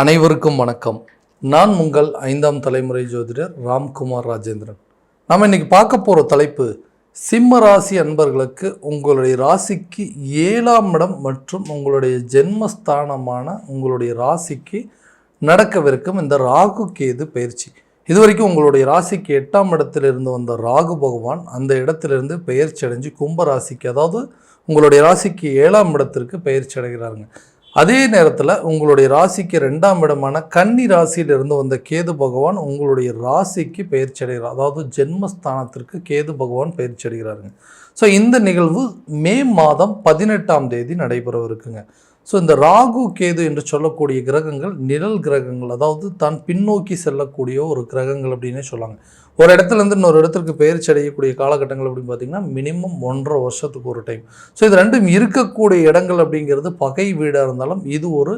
அனைவருக்கும் வணக்கம். நான் உங்கள் ஐந்தாம் தலைமுறை ஜோதிடர் ராம்குமார் ராஜேந்திரன். நாம் இன்னைக்கு பார்க்க போகிற தலைப்பு சிம்ம ராசி அன்பர்களுக்கு உங்களுடைய ராசிக்கு ஏழாம் இடம் மற்றும் உங்களுடைய ஜென்மஸ்தானமான உங்களுடைய ராசிக்கு நடக்கவிருக்கும் இந்த ராகு கேது பயிற்சி. இதுவரைக்கும் உங்களுடைய ராசிக்கு எட்டாம் இடத்திலிருந்து வந்த ராகு பகவான் அந்த இடத்திலிருந்து பெயர்ச்சி அடைஞ்சு கும்ப ராசிக்கு அதாவது உங்களுடைய ராசிக்கு ஏழாம் இடத்திற்கு பெயர்ச்சி அடைகிறாருங்க. அதே நேரத்தில் உங்களுடைய ராசிக்கு ரெண்டாம் இடமான கன்னி ராசியிலிருந்து வந்த கேது பகவான் உங்களுடைய ராசிக்கு பயிற்சி அடைகிறார் அதாவது ஜென்மஸ்தானத்திற்கு கேது பகவான் பயிற்சி அடைகிறாருங்க ஸோ இந்த நிகழ்வு மே மாதம் பதினெட்டாம் தேதி நடைபெறவிருக்குங்க. ஸோ இந்த ராகு கேது என்று சொல்லக்கூடிய கிரகங்கள் நிழல் கிரகங்கள் அதாவது தான் பின்னோக்கி செல்லக்கூடிய ஒரு கிரகங்கள் அப்படின்னே சொல்லாங்க. ஒரு இடத்துல இருந்து இன்னொரு இடத்துக்கு பெயர்ச்சி அடையக்கூடிய காலகட்டங்கள் அப்படின்னு பார்த்தீங்கன்னா மினிமம் ஒன்றரை வருஷத்துக்கு ஒரு டைம் ஸோ இது ரெண்டும் இருக்கக்கூடிய இடங்கள் அப்படிங்கிறது பகை வீடாக இருந்தாலும் இது ஒரு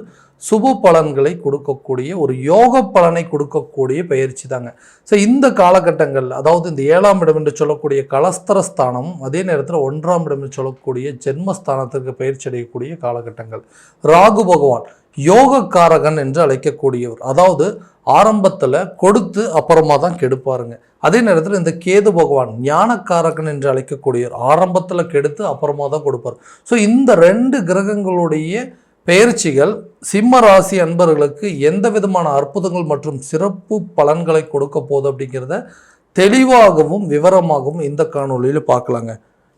சுப பலன்களை கொடுக்கக்கூடிய ஒரு யோக பலனை கொடுக்கக்கூடிய பயிற்சி தாங்க. ஸோ இந்த காலகட்டங்கள் அதாவது இந்த ஏழாம் இடம் என்று சொல்லக்கூடிய கலஸ்தரஸ்தானமும் அதே நேரத்தில் ஒன்றாம் இடம் என்று சொல்லக்கூடிய ஜென்மஸ்தானத்திற்கு பயிற்சி அடையக்கூடிய காலகட்டங்கள். ராகு பகவான் யோகக்காரகன் என்று அழைக்கக்கூடியவர். அதாவது ஆரம்பத்தில் கொடுத்து அப்புறமா தான் கெடுப்பாருங்க. அதே நேரத்தில் இந்த கேது பகவான் ஞானக்காரகன் என்று அழைக்கக்கூடியவர் ஆரம்பத்தில் கெடுத்து அப்புறமா தான் கொடுப்பார். ஸோ இந்த ரெண்டு கிரகங்களுடைய பெயர்ச்சிகள் சிம்ம ராசி அன்பர்களுக்கு எந்த விதமான அற்புதங்கள் மற்றும் சிறப்பு பலன்களை கொடுக்க போகுது அப்படிங்கிறத தெளிவாகவும் விவரமாகவும் இந்த காணொலியில் பார்க்கலாங்க.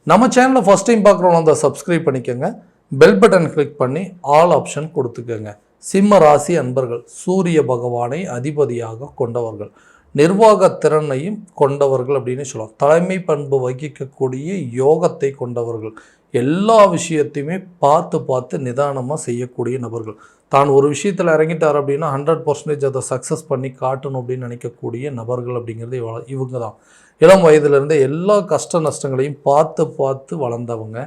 நம்ம சேனலை ஃபஸ்ட் டைம் பார்க்குறவங்க அந்த சப்ஸ்கிரைப் பண்ணிக்கோங்க. பெல் பட்டன் கிளிக் பண்ணி ஆல் ஆப்ஷன் கொடுத்துக்கோங்க. சிம்ம ராசி அன்பர்கள் சூரிய பகவானை அதிபதியாக கொண்டவர்கள் நிர்வாக திறனையும் கொண்டவர்கள் அப்படின்னு சொல்லலாம். தலைமை பண்பு வகிக்கக்கூடிய யோகத்தை கொண்டவர்கள். எல்லா விஷயத்தையுமே பார்த்து பார்த்து நிதானமாக செய்யக்கூடிய நபர்கள். தான் ஒரு விஷயத்தில் இறங்கிட்டார் அப்படின்னா ஹண்ட்ரட் பர்சன்டேஜ் அதை சக்ஸஸ் பண்ணி காட்டணும் அப்படின்னு நினைக்கக்கூடிய நபர்கள் அப்படிங்கிறது இவங்க தான் இளம் வயதுலேருந்து எல்லா கஷ்ட நஷ்டங்களையும் பார்த்து பார்த்து வளர்ந்தவங்க.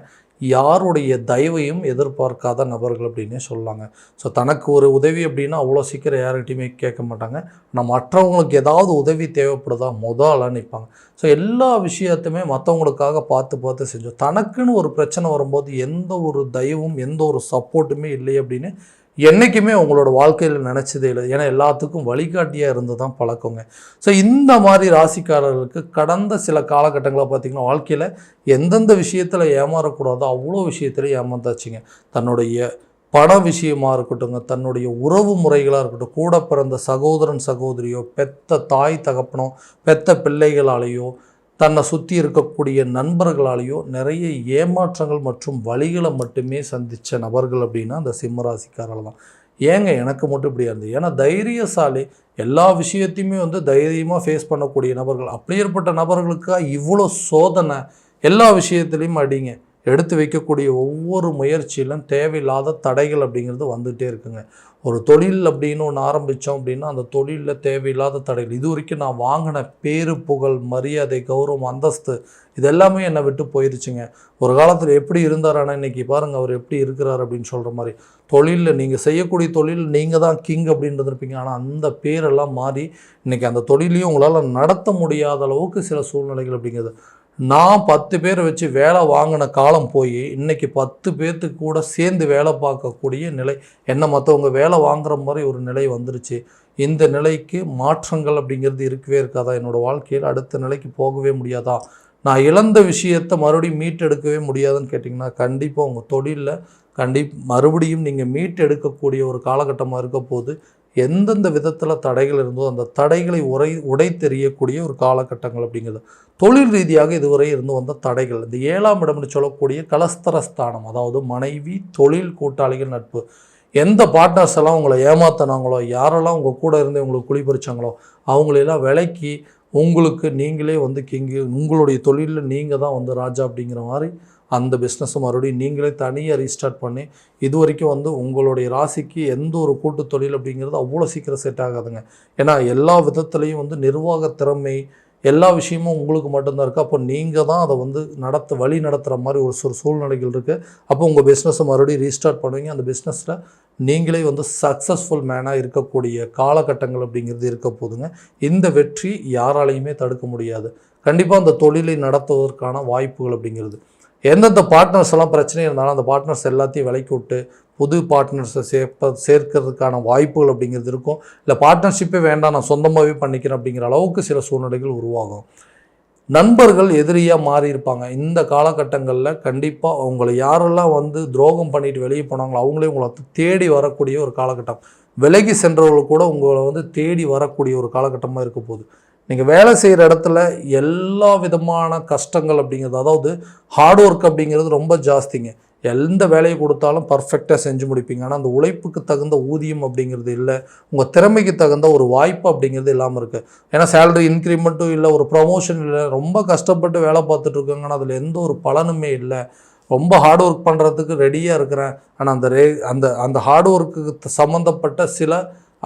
யாருடைய தயவையும் எதிர்பார்க்காத நபர்கள் அப்படின்னே சொல்லலாங்க ஸோ தனக்கு ஒரு உதவி அப்படின்னா அவ்வளோ சீக்கிரம் யார்கிட்டையுமே கேட்க மாட்டாங்க. ஆனால் மற்றவங்களுக்கு ஏதாவது உதவி தேவைப்படுதா? முதல்ல நிற்பாங்க. ஸோ எல்லா விஷயத்தையுமே மற்றவங்களுக்காக பார்த்து பார்த்து செஞ்சோம். தனக்குன்னு ஒரு பிரச்சனை வரும்போது எந்த ஒரு தயவும் எந்த ஒரு சப்போர்ட்டுமே இல்லை அப்படின்னு என்றைக்குமே உங்களோட வாழ்க்கையில் நினச்சதே இல்லை. ஏன்னா எல்லாத்துக்கும் வழிகாட்டியாக இருந்து தான் பழக்கங்க. ஸோ இந்த மாதிரி ராசிக்காரர்களுக்கு கடந்த சில காலகட்டங்களில் பார்த்திங்கன்னா வாழ்க்கையில் எந்தெந்த விஷயத்தில் ஏமாறக்கூடாதோ அவ்வளோ விஷயத்தில் ஏமாந்தாச்சுங்க. தன்னுடைய பண விஷயமாக இருக்கட்டுங்க தன்னுடைய உறவு முறைகளாக இருக்கட்டும் கூட பிறந்த சகோதரன் சகோதரியோ பெத்த தாய் தகப்பனோ பெத்த பிள்ளைகளாலேயோ தன்னை சுற்றி இருக்கக்கூடிய நண்பர்களாலேயோ நிறைய ஏமாற்றங்கள் மற்றும் வழிகளை மட்டுமே சந்தித்த நபர்கள் அப்படின்னா அந்த சிம்மராசிக்காரால் தான். ஏங்க எனக்கு மட்டும் இப்படியா இருந்தது? ஏன்னா தைரியசாலி எல்லா விஷயத்தையுமே வந்து தைரியமாக ஃபேஸ் பண்ணக்கூடிய நபர்கள். அப்படியேற்பட்ட நபர்களுக்காக இவ்வளோ சோதனை? எல்லா விஷயத்துலையும் அடிங்க. எடுத்து வைக்கக்கூடிய ஒவ்வொரு முயற்சியிலும் தேவையில்லாத தடைகள் அப்படிங்கிறது வந்துகிட்டே இருக்குங்க. ஒரு தொழில் அப்படின்னு ஒன்று ஆரம்பித்தோம் அப்படின்னா அந்த தொழிலில் தேவையில்லாத தடைகள். இது வரைக்கும் நான் வாங்கின பேரு புகழ் மரியாதை கௌரவம் அந்தஸ்து இது எல்லாமே என்னை விட்டு போயிருச்சுங்க. ஒரு காலத்தில் எப்படி இருந்தார் ஆனால் இன்றைக்கி பாருங்கள் அவர் எப்படி இருக்கிறார் அப்படின்னு சொல்கிற மாதிரி. தொழிலில் நீங்கள் செய்யக்கூடிய தொழில் நீங்கள் தான் கிங் அப்படின்றது இருப்பீங்க ஆனால் அந்த பேரெல்லாம் மாறி இன்னைக்கு அந்த தொழிலையும் உங்களால் நடத்த முடியாத அளவுக்கு சில சூழ்நிலைகள் அப்படிங்கிறது. நான் பத்து பேரை வச்சு வேலை வாங்கின காலம் போய் இன்றைக்கி பத்து பேர்த்துக்கு கூட சேர்ந்து வேலை பார்க்கக்கூடிய நிலை. என்ன மற்றவங்க வேலை வாங்குற மாதிரி ஒரு நிலை வந்துருச்சு. இந்த நிலைக்கு மாற்றங்கள் அப்படிங்கிறது இருக்கவே இருக்காதா? என்னோட வாழ்க்கையில் அடுத்த நிலைக்கு போகவே முடியாதா? நான் இழந்த விஷயத்தை மறுபடியும் மீட்டெடுக்கவே முடியாதுன்னு கேட்டிங்கன்னா கண்டிப்பாக உங்கள் தொழிலில் கண்டி மறுபடியும் நீங்கள் மீட்டெடுக்கக்கூடிய ஒரு காலகட்டமாக இருக்க போது எந்தெந்த விதத்தில் தடைகள் இருந்தோ அந்த தடைகளை உரை உடைத்தெறியக்கூடிய ஒரு காலகட்டங்கள் அப்படிங்கிறது. தொழில் ரீதியாக இதுவரை இருந்து வந்த தடைகள். இந்த ஏழாம் இடம்னு சொல்லக்கூடிய கலஸ்தரஸ்தானம் அதாவது மனைவி தொழில் கூட்டாளிகள் நட்பு. எந்த பார்ட்னர்ஸ் எல்லாம் உங்களை ஏமாத்தினாங்களோ யாரெல்லாம் உங்கள் கூட இருந்து உங்களுக்கு குளிபறிச்சாங்களோ அவங்களெல்லாம் விலைக்கு உங்களுக்கு நீங்களே வந்து கிங்கு உங்களுடைய தொழிலில் நீங்கள் தான் வந்து ராஜா அப்படிங்கிற மாதிரி அந்த பிஸ்னஸை மறுபடியும் நீங்களே தனியாக ரீஸ்டார்ட் பண்ணி இது வரைக்கும் வந்து உங்களுடைய ராசிக்கு எந்த ஒரு கூட்டு தொழில் அப்படிங்கிறது அவ்வளோ சீக்கிரம் செட் ஆகாதுங்க. ஏன்னா எல்லா விதத்துலேயும் வந்து நிர்வாக திறமை எல்லா விஷயமும் உங்களுக்கு மட்டும்தான் இருக்குது அப்போ நீங்கள் தான் அதை வந்து நடத்த வழி நடத்துகிற மாதிரி ஒரு சில சூழ்நிலைகள் இருக்குது அப்போ உங்கள் பிஸ்னஸை மறுபடியும் ரீஸ்டார்ட் பண்ணுவீங்க. அந்த பிஸ்னஸில் நீங்களே வந்து சக்ஸஸ்ஃபுல் மேனாக இருக்கக்கூடிய காலகட்டங்கள் அப்படிங்கிறது இருக்க போதுங்க. இந்த வெற்றி யாராலையுமே தடுக்க முடியாது. கண்டிப்பாக அந்த தொழிலை நடத்துவதற்கான வாய்ப்புகள் அப்படிங்கிறது. எந்தெந்த பார்ட்னர்ஸ் எல்லாம் பிரச்சனை இருந்தாலும் அந்த பார்ட்னர்ஸ் எல்லாத்தையும் விலைக்கு விட்டு புது பார்ட்னர்ஸை சேர்ப்ப சேர்க்கறதுக்கான வாய்ப்புகள் அப்படிங்கிறது இருக்கும். இல்லை பார்ட்னர்ஷிப்பே வேண்டாம் நான் சொந்தமாகவே பண்ணிக்கிறேன் அப்படிங்கிற அளவுக்கு சில சூழ்நிலைகள் உருவாகும். நண்பர்கள் எதிரியாக மாறி இருப்பாங்க. இந்த காலகட்டங்களில் கண்டிப்பாக அவங்களை யாரெல்லாம் வந்து துரோகம் பண்ணிட்டு வெளியே போனாங்களோ அவங்களே உங்களை தேடி வரக்கூடிய ஒரு காலகட்டம். விலகி சென்றவர்கள் கூட உங்களை வந்து தேடி வரக்கூடிய ஒரு காலகட்டமாக இருக்க போகுது. நீங்கள் வேலை செய்கிற இடத்துல எல்லா விதமான கஷ்டங்கள் அப்படிங்கிறது அதாவது ஹார்ட் ஒர்க் அப்படிங்கிறது ரொம்ப ஜாஸ்திங்க. எந்த வேலையை கொடுத்தாலும் பர்ஃபெக்டாக செஞ்சு முடிப்பீங்க. ஆனால் அந்த உழைப்புக்கு தகுந்த ஊதியம் அப்படிங்கிறது இல்லை. உங்கள் திறமைக்கு தகுந்த ஒரு வாய்ப்பு அப்படிங்கிறது இல்லாமல் இருக்குது ஏன்னா சேலரி இன்க்ரிமெண்ட்டும் இல்லை ஒரு ப்ரமோஷன் இல்லை ரொம்ப கஷ்டப்பட்டு வேலை பார்த்துட்டு அதில் எந்த ஒரு பலனுமே இல்லை. ரொம்ப ஹார்ட் ஒர்க் பண்ணுறதுக்கு ரெடியாக இருக்கிறேன். ஆனால் அந்த ரே அந்த அந்த ஹார்ட் ஒர்க்குக்கு சம்மந்தப்பட்ட சில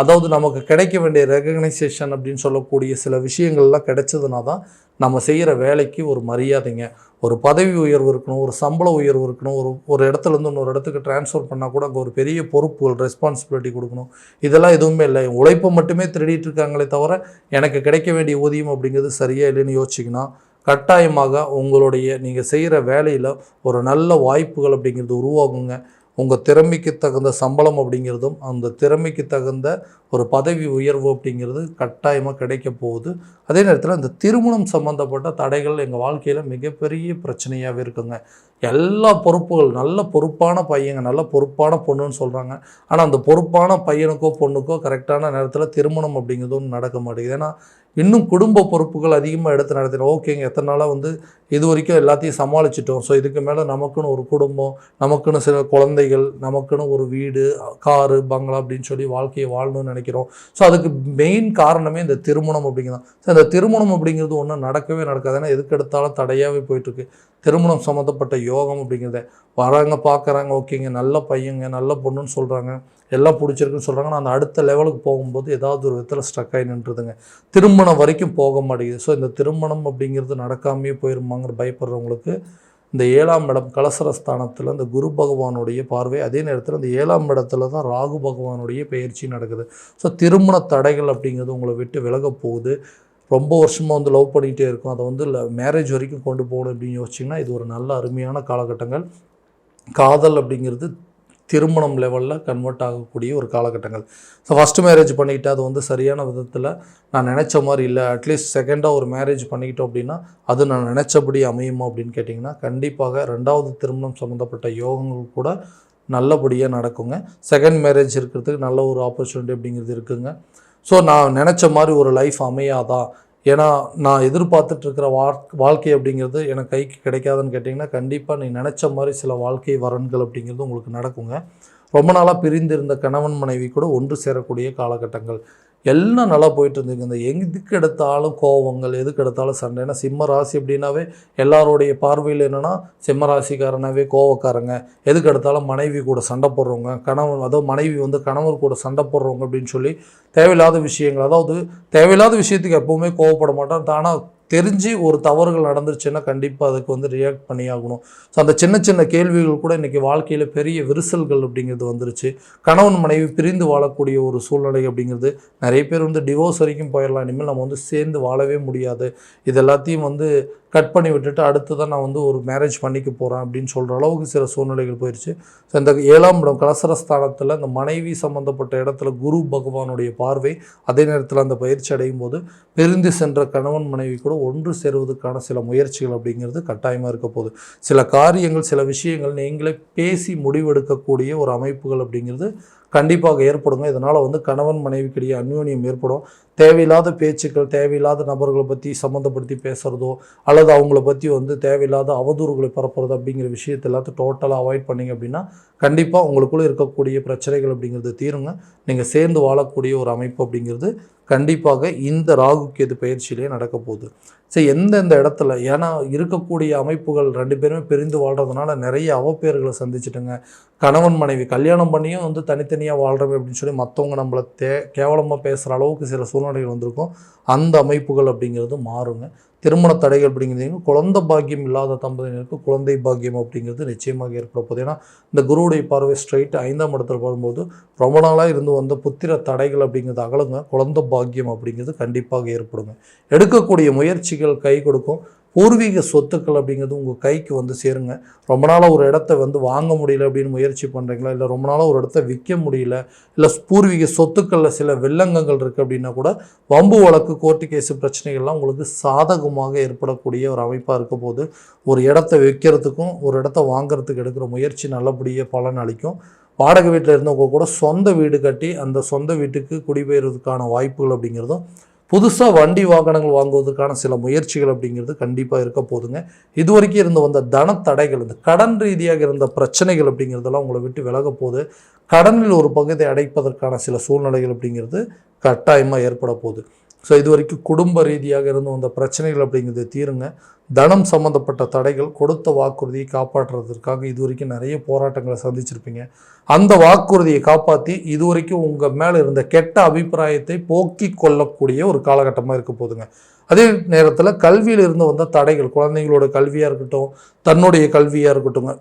அதாவது நமக்கு கிடைக்க வேண்டிய ரெகக்னைசேஷன் அப்படின்னு சொல்லக்கூடிய சில விஷயங்கள்லாம் கிடைச்சதுனா தான் நம்ம செய்கிற வேலைக்கு ஒரு மரியாதைங்க. ஒரு பதவி உயர்வு இருக்கணும் ஒரு சம்பள உயர்வு இருக்கணும் ஒரு ஒரு இடத்துல இருந்து இன்னொரு இடத்துக்கு டிரான்ஸ்ஃபர் பண்ணால் கூட அங்கே ஒரு பெரிய பொறுப்புகள் ரெஸ்பான்சிபிலிட்டி கொடுக்கணும். இதெல்லாம் எதுவுமே இல்லை. உழைப்பை மட்டுமே திருடிட்டு இருக்காங்களே தவிர எனக்கு கிடைக்க வேண்டிய ஊதியம் அப்படிங்கிறது சரியா இல்லைன்னு யோசிச்சிங்கன்னா கட்டாயமாக உங்களுடைய நீங்கள் செய்கிற வேலையில் ஒரு நல்ல வாய்ப்புகள் அப்படிங்கிறது உருவாகுங்க. உங்கள் திறமைக்கு தகுந்த சம்பளம் அப்படிங்கிறதும் அந்த திறமைக்கு தகுந்த ஒரு பதவி உயர்வு அப்படிங்கிறது கட்டாயமாக கிடைக்க போகுது. அதே நேரத்தில் இந்த திருமணம் சம்மந்தப்பட்ட தடைகள் எங்கள் வாழ்க்கையில் மிகப்பெரிய பிரச்சனையாகவே இருக்குங்க. எல்லா பொறுப்புகள் நல்ல பொறுப்பான பையங்க நல்ல பொறுப்பான பொண்ணுன்னு சொல்கிறாங்க ஆனால் அந்த பொறுப்பான பையனுக்கோ பொண்ணுக்கோ கரெக்டான நேரத்தில் திருமணம் அப்படிங்கிறதும் நடக்க மாட்டேங்குது. ஏன்னா இன்னும் குடும்ப பொறுப்புகள் அதிகமாக எடுத்து நடத்தினோம். ஓகேங்க எத்தனை நாளாக வந்து இது வரைக்கும் எல்லாத்தையும் சமாளிச்சிட்டோம். ஸோ இதுக்கு மேலே நமக்குன்னு ஒரு குடும்பம் நமக்குன்னு சில குழந்தைகள் நமக்குன்னு ஒரு வீடு காரு பங்களா அப்படின்னு சொல்லி வாழ்க்கையை வாழணும்னு நினைக்கிறோம். ஸோ அதுக்கு மெயின் காரணமே இந்த திருமணம் அப்படிங்கிறது ஸோ இந்த திருமணம் அப்படிங்கிறது ஒன்றும் நடக்கவே நடக்காது. ஏன்னா எதுக்கு எடுத்தாலும் தடையாகவே போயிட்டுருக்கு திருமணம் சம்மந்தப்பட்ட யோகம் அப்படிங்கிறத வராங்க பார்க்குறாங்க ஓகேங்க நல்ல பையங்க நல்ல பொண்ணுன்னு சொல்கிறாங்க எல்லாம் பிடிச்சிருக்குன்னு சொல்கிறாங்க நான் அந்த அடுத்த லெவலுக்கு போகும்போது ஏதாவது ஒரு விதத்தில் ஸ்ட்ரக் ஆகி நின்றுதுங்க. திருமணம் வரைக்கும் போக மாட்டேங்குது. ஸோ இந்த திருமணம் அப்படிங்கிறது நடக்காமையே போயிருமாங்கிற பயப்படுறவங்களுக்கு இந்த ஏழாம் இடம் கலசரஸ்தானத்தில் இந்த குரு பகவானுடைய பார்வை அதே நேரத்தில் இந்த ஏழாம் இடத்துல தான் ராகு பகவானுடைய பயிற்சி நடக்குது. ஸோ திருமண தடைகள் அப்படிங்கிறது உங்களை விட்டு விலக போகுது. ரொம்ப வருஷமாக வந்து லவ் பண்ணிகிட்டே இருக்கும். அதை வந்து மேரேஜ் வரைக்கும் கொண்டு போகணும் அப்படின்னு யோசிச்சிங்கன்னா இது ஒரு நல்ல அருமையான காலகட்டங்கள். காதல் அப்படிங்கிறது திருமணம் லெவலில் கன்வெர்ட் ஆகக்கூடிய ஒரு காலகட்டங்கள். ஸோ ஃபஸ்ட்டு மேரேஜ் பண்ணிக்கிட்டு அது வந்து சரியான விதத்தில் நான் நினச்ச மாதிரி இல்லை. அட்லீஸ்ட் செகண்டாக ஒரு மேரேஜ் பண்ணிக்கிட்டோம் அப்படின்னா அது நான் நினச்சபடி அமையுமா அப்படின்னு கேட்டிங்கன்னா கண்டிப்பாக ரெண்டாவது திருமணம் சம்மந்தப்பட்ட யோகங்கள் கூட நல்லபடியாக நடக்குங்க. செகண்ட் மேரேஜ் இருக்கிறதுக்கு நல்ல ஒரு ஆப்பர்ச்சுனிட்டி அப்படிங்கிறது இருக்குங்க. ஸோ நான் நினச்ச மாதிரி ஒரு லைஃப் அமையாதா? ஏன்னா நான் எதிர்பார்த்துட்ருக்கிற வாழ் வாழ்க்கை அப்படிங்கிறது எனக்கு கைக்கு கிடைக்காதுன்னு கேட்டிங்கன்னா கண்டிப்பாக நீ நினச்ச மாதிரி சில வாழ்க்கை வரன்கள் அப்படிங்கிறது உங்களுக்கு நடக்குங்க. ரொம்ப நாளாக பிரிந்து இருந்த கணவன் மனைவி கூட ஒன்று சேரக்கூடிய காலகட்டங்கள். எல்லாம் நல்லா போயிட்டு இருந்துங்க இந்த எதுக்கு எடுத்தாலும் கோவங்கள் எதுக்கு எடுத்தாலும் சண்டை. ஏன்னா சிம்ம ராசி அப்படின்னாவே எல்லாருடைய பார்வையில் என்னென்னா சிம்ம ராசிக்காரனாவே கோவக்காரங்க. எதுக்கு எடுத்தாலும் மனைவி கூட சண்டை போடுறவங்க கணவன் அதாவது மனைவி வந்து கணவர் கூட சண்டை போடுறவங்க அப்படின்னு சொல்லி தேவையில்லாத விஷயங்கள். அதாவது தேவையில்லாத விஷயத்துக்கு எப்போவுமே கோவப்பட மாட்டான். தானாக தெரிஞ்சு ஒரு தவறுகள் நடந்துருச்சுன்னா கண்டிப்பாக அதுக்கு வந்து ரியாக்ட் பண்ணி ஆகணும் ஸோ அந்த சின்ன சின்ன கேள்விகள் கூட இன்றைக்கி வாழ்க்கையில் பெரிய விரிசல்கள் அப்படிங்கிறது வந்துருச்சு. கணவன் மனைவி பிரிந்து வாழக்கூடிய ஒரு சூழ்நிலை அப்படிங்கிறது நிறைய பேர் வந்து டிவோர்ஸ் வரைக்கும் போயிடலாம். இனிமேல் நம்ம வந்து சேர்ந்து வாழவே முடியாது. இது எல்லாத்தையும் வந்து கட் பண்ணி விட்டுட்டு அடுத்து தான் நான் வந்து ஒரு மேரேஜ் பண்ணிக்க போகிறேன் அப்படின்னு சொல்கிற அளவுக்கு சில சூழ்நிலைகள் போயிடுச்சு ஸோ இந்த ஏழாம் இடம் கலசரஸ்தானத்தில் இந்த மனைவி சம்மந்தப்பட்ட இடத்துல குரு பகவானுடைய பார்வை அதே நேரத்தில் அந்த பயிற்சி அடையும் போது பிரிந்து சென்ற கணவன் மனைவி கூட ஒன்று சேருவதற்கான சில முயற்சிகள் அப்படிங்கிறது கட்டாயமாக இருக்க போகுது. சில காரியங்கள் சில விஷயங்கள் நீங்களே பேசி முடிவெடுக்கக்கூடிய ஒரு அமைப்புகள் அப்படிங்கிறது கண்டிப்பாக ஏற்படுங்க. இதனால் வந்து கணவன் மனைவிக்கிடையே அந்யோன்யம் ஏற்படும். தேவையில்லாத பேச்சுக்கள் தேவையில்லாத நபர்களை பற்றி சம்மந்தப்படுத்தி பேசுகிறதோ அல்லது அவங்கள பற்றி வந்து தேவையில்லாத அவதூறுகளை பரப்புறது அப்படிங்கிற விஷயத்தை எல்லாத்தையும் டோட்டலாக அவாய்ட் பண்ணிங்க அப்படின்னா கண்டிப்பாக உங்களுக்குள்ளே இருக்கக்கூடிய பிரச்சனைகள் அப்படிங்கிறது தீருங்க. நீங்கள் சேர்ந்து வாழக்கூடிய ஒரு அமைப்பு அப்படிங்கிறது கண்டிப்பாக இந்த ராகு கேது பயிற்சியிலே நடக்க போகுது. சரி எந்தெந்த இடத்துல ஏன்னா இருக்கக்கூடிய அமைப்புகள் ரெண்டு பேருமே பிரிந்து வாழ்கிறதுனால நிறைய அவப்பேர்களை சந்திச்சுட்டுங்க. கணவன் மனைவி கல்யாணம் பண்ணியும் வந்து தனித்தனியாக வாழ்கிறோம் அப்படின்னு சொல்லி மற்றவங்க நம்மளை தே கேவலமாக பேசுகிற அளவுக்கு சில சூழ்நிலைகள் வந்திருக்கும். அந்த அமைப்புகள் அப்படிங்கிறது மாறுங்க. திருமண தடைகள் அப்படிங்கிறது குழந்தை பாக்கியம் இல்லாத தம்பதியினருக்கு குழந்தை பாக்கியம் அப்படிங்கிறது நிச்சயமாக ஏற்பட போகுது. ஏன்னா இந்த குருவுடைய பார்வை ஸ்ட்ரைட் ஐந்தாம் இடத்துல வரும்போது ரொம்ப நாளாக இருந்து வந்த புத்திர தடைகள் அப்படிங்கிறது அகலுங்க. குழந்தை பாக்கியம் அப்படிங்கிறது கண்டிப்பாக ஏற்படுங்க. எடுக்கக்கூடிய முயற்சிகள் கை கொடுக்கும். பூர்வீக சொத்துக்கள் அப்படிங்கிறது உங்கள் கைக்கு வந்து சேருங்க. ரொம்ப நாளாக ஒரு இடத்த வந்து வாங்க முடியல அப்படின்னு முயற்சி பண்ணுறீங்களா இல்லை ரொம்ப நாளாக ஒரு இடத்த விற்க முடியல? இல்லை பூர்வீக சொத்துக்களில் சில வில்லங்கங்கள் இருக்குது அப்படின்னா கூட வம்பு வழக்கு கோர்ட்டு கேஸு பிரச்சனைகள்லாம் உங்களுக்கு சாதகமாக ஏற்படக்கூடிய ஒரு அமைப்பாக இருக்க போது ஒரு இடத்த விற்கிறதுக்கும் ஒரு இடத்த வாங்குறதுக்கு எடுக்கிற முயற்சி நல்லபடியாக பலன் அளிக்கும். வாடகை வீட்டில் இருந்தவங்க கூட சொந்த வீடு கட்டி அந்த சொந்த வீட்டுக்கு குடிபெயர்வதற்கான வாய்ப்புகள் அப்படிங்கிறதும் புதுசாக வண்டி வாகனங்கள் வாங்குவதற்கான சில முயற்சிகள் அப்படிங்கிறது கண்டிப்பாக இருக்க போதுங்க. இது வரைக்கும் இருந்து வந்த தன தடைகள் இந்த கடன் ரீதியாக இருந்த பிரச்சனைகள் அப்படிங்கிறதெல்லாம் உங்களை விட்டு விலக போது கடனில் ஒரு பகுதியை அடைப்பதற்கான சில சூழ்நிலைகள் அப்படிங்கிறது கட்டாயமாக ஏற்பட போகுது. ஸோ இது வரைக்கும் குடும்ப ரீதியாக இருந்து வந்த பிரச்சனைகள் அப்படிங்கிறது தீருங்க. தனம் சம்மந்தப்பட்ட தடைகள் கொடுத்த வாக்குறுதியை காப்பாற்றுறதுக்காக இது வரைக்கும் நிறைய போராட்டங்களை சந்திச்சிருப்பீங்க. அந்த வாக்குறுதியை காப்பாற்றி இது வரைக்கும் உங்கள் மேலே இருந்த கெட்ட அபிப்பிராயத்தை போக்கி கொள்ளக்கூடிய ஒரு காலகட்டமாக இருக்க போதுங்க அதே நேரத்தில் கல்வியிலிருந்து வந்த தடைகள் குழந்தைங்களோட கல்வியாக இருக்கட்டும் தன்னுடைய கல்வியாக இருக்கட்டும்ங்க.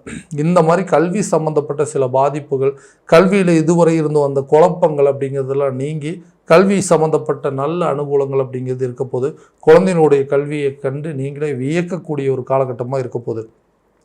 இந்த மாதிரி கல்வி சம்மந்தப்பட்ட சில பாதிப்புகள் கல்வியில் இதுவரை இருந்து வந்த குழப்பங்கள் அப்படிங்கிறதெல்லாம் நீங்கி கல்வி சம்மந்தப்பட்ட நல்ல அனுகூலங்கள் அப்படிங்கிறது இருக்க போது குழந்தையினுடைய கல்வியை கண்டு நீங்களே வியக்கக்கூடிய ஒரு காலகட்டமாக இருக்க போகுது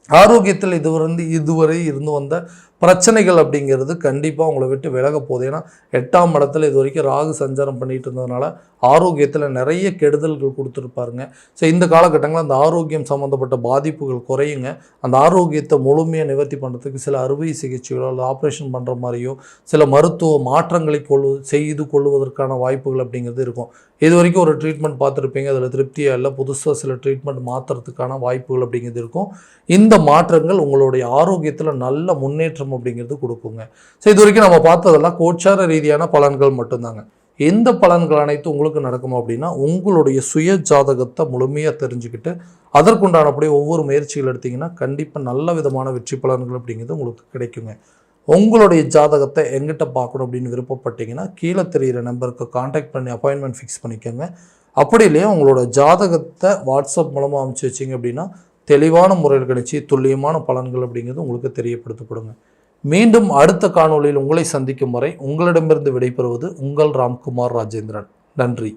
ஆரோக்கியத்தில் இதுவரை இதுவரை இருந்து வந்த பிரச்சனைகள் அப்படிங்கிறது கண்டிப்பாக உங்களை விட்டு விலக போகுது. ஏன்னா எட்டாம் இடத்துல இது வரைக்கும் ராகு சஞ்சாரம் பண்ணிகிட்டு இருந்ததுனால ஆரோக்கியத்தில் நிறைய கெடுதல்கள் கொடுத்துருப்பாருங்க. ஸோ இந்த காலகட்டங்களில் அந்த ஆரோக்கியம் சம்மந்தப்பட்ட பாதிப்புகள் குறையுங்க. அந்த ஆரோக்கியத்தை முழுமையாக நிவர்த்தி பண்ணுறதுக்கு சில அறுவை சிகிச்சைகளோ அல்லது ஆப்ரேஷன் பண்ணுற மாதிரியோ சில மருத்துவ மாற்றங்களை கொள்ளு செய்து கொள்வதற்கான வாய்ப்புகள் அப்படிங்கிறது இருக்கும். இது வரைக்கும் ஒரு ட்ரீட்மெண்ட் பார்த்துருப்பீங்க. அதில் திருப்தியாக இல்லை புதுசாக சில ட்ரீட்மெண்ட் மாற்றுறதுக்கான வாய்ப்புகள் அப்படிங்கிறது இருக்கும். இந்த மாற்றங்கள் உங்களுடைய ஆரோக்கியத்தில் நல்ல முன்னேற்றம் அப்படிங்கிறது கொடுக்குங்க. ஸோ இது வரைக்கும் நம்ம பார்த்ததெல்லாம் கோச்சார ரீதியான பலன்கள் மட்டும்தாங்க. எந்த பலன்கள் அனைத்தும் உங்களுக்கு நடக்கும் அப்படின்னா உங்களுடைய சுய ஜாதகத்தை முழுமையாக தெரிஞ்சுக்கிட்டு அதற்குண்டானபடி ஒவ்வொரு முயற்சிகள் எடுத்தீங்கன்னா கண்டிப்பாக நல்ல விதமான வெற்றி பலன்கள் அப்படிங்கிறது உங்களுக்கு கிடைக்குங்க. உங்களுடைய ஜாதகத்தை எங்கிட்ட பார்க்கணும் அப்படின்னு விருப்பப்பட்டீங்கன்னா கீழே தெரிகிற நம்பருக்கு காண்டாக்ட் பண்ணி அப்பாயின்மெண்ட் ஃபிக்ஸ் பண்ணிக்கோங்க. அப்படி இல்லையா உங்களோட ஜாதகத்தை வாட்ஸ்அப் மூலமாக அனுப்பிச்சி வச்சிங்க அப்படின்னா தெளிவான முறையில் கிடைச்சி துல்லியமான பலன்கள் அப்படிங்கிறது உங்களுக்கு தெரியப்படுத்தப்படுங்க. மீண்டும் அடுத்த காணொளியில் உங்களை சந்திக்கும் வரை உங்களிடமிருந்து விடைபெறுவது உங்கள் ராம்குமார் ராஜேந்திரன். நன்றி.